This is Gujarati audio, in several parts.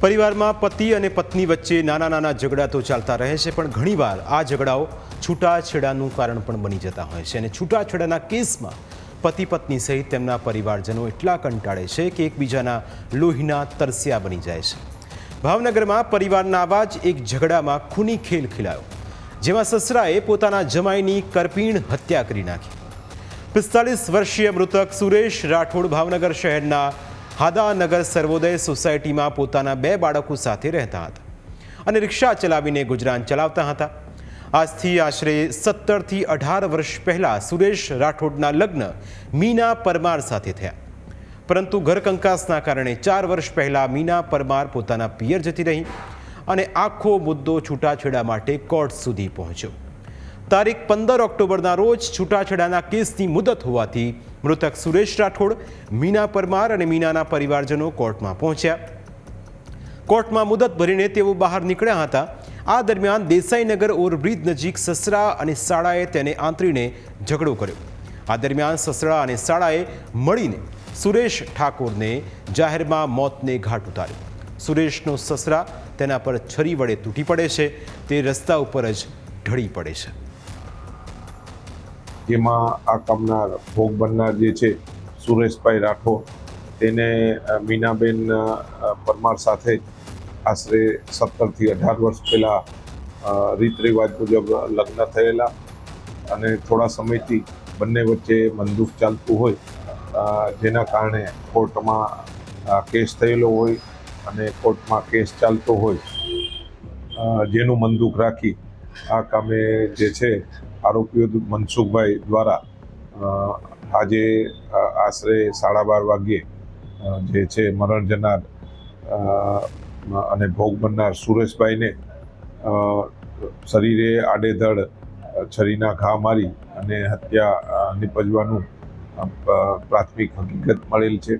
પરિવારમાં પતિ અને પત્ની વચ્ચે નાના નાના ઝઘડા તો ચાલતા રહે છે, પણ ઘણીવાર આ ઝઘડાઓ છૂટાછેડાનું કારણ પણ બની જતા હોય છે અને છૂટાછેડાના કેસમાં પતિ પત્ની સહિત તેમના પરિવારજનો એટલા કંટાળે છે કે એકબીજાના લોહીના તરસ્યા બની જાય છે. ભાવનગરમાં પરિવારના આવા જ એક ઝઘડામાં ખૂની ખેલ ખેલાયો, જેમાં સસરાએ પોતાના જમાઈની કરપીણ હત્યા કરી નાખી. પિસ્તાલીસ વર્ષીય મૃતક સુરેશ રાઠોડ ભાવનગર શહેરના હાદાનગર સર્વોદય સોસાયટીમાં પોતાના બે બાળકો સાથે રહેતા હતા અને રિક્ષા ચલાવીને ગુજરાન ચલાવતા હતા. આજથી આશરે સત્તરથી અઢાર વર્ષ પહેલાં સુરેશ રાઠોડના લગ્ન મીના પરમાર સાથે થયા. પરંતુ ઘરકંકાસના કારણે ચાર વર્ષ પહેલાં મીના પરમાર પોતાના પિયર જતી રહી અને આખો મુદ્દો છૂટાછેડા માટે કોર્ટ સુધી પહોંચ્યો. તારીખ પંદર ઓક્ટોબરના રોજ છૂટાછેડાના કેસની મુદત હોવાથી મૃતક સુરેશ રાઠોડ, મીના પરમાર અને મીનાના પરિવારજનો કોર્ટમાં પહોંચ્યા. કોર્ટમાં મુદત ભરીને તેઓ બહાર નીકળ્યા હતા. આ દરમિયાન દેસાઈનગર ઓવરબ્રિજ નજીક સસરા અને શાળાએ તેને આંતરીને ઝઘડો કર્યો. આ દરમિયાન સસરા અને શાળાએ મળીને સુરેશ ઠાકોરને જાહેરમાં મોતને ઘાટ ઉતાર્યો. સુરેશનો સસરા તેના પર છરી વડે તૂટી પડે છે. તે રસ્તા ઉપર જ ઢળી પડે છે. જેમાં આ કામના ભોગ બનનાર જે છે, સુરેશભાઈ રાઠોડ, તેને મીનાબેન પરમાર સાથે આશરે સત્તરથી અઢાર વર્ષ પહેલાં રીત રિવાજ મુજબ લગ્ન થયેલા અને થોડા સમયથી બંને વચ્ચે બંદૂક ચાલતું હોય જેના કારણે કોર્ટમાં કેસ થયેલો હોય અને કોર્ટમાં કેસ ચાલતો હોય. જેનું બંદૂક રાખી આ કામે જે છે આરોપીઓ મનસુખભાઈ દ્વારા આજે આશરે સાડા બાર વાગ્યે જે છે મરણ જનાર અને ભોગ બનનાર સુરેશભાઈને શરીરે આડેધડ છરીના ઘા મારી અને હત્યા નિપજવાનું પ્રાથમિક હકીકત મળેલ છે.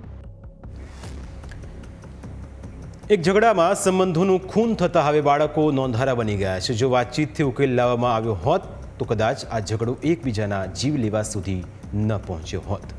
એક ઝઘડામાં સંબંધોનું ખૂન થતા હવે બાળકો નોંધારા બની ગયા છે. જો વાતચીતથી ઉકેલ લાવવામાં આવ્યો હોત તો કદાચ આ ઝઘડો એકબીજાના જીવ લેવા સુધી ન પહોંચ્યો હોત.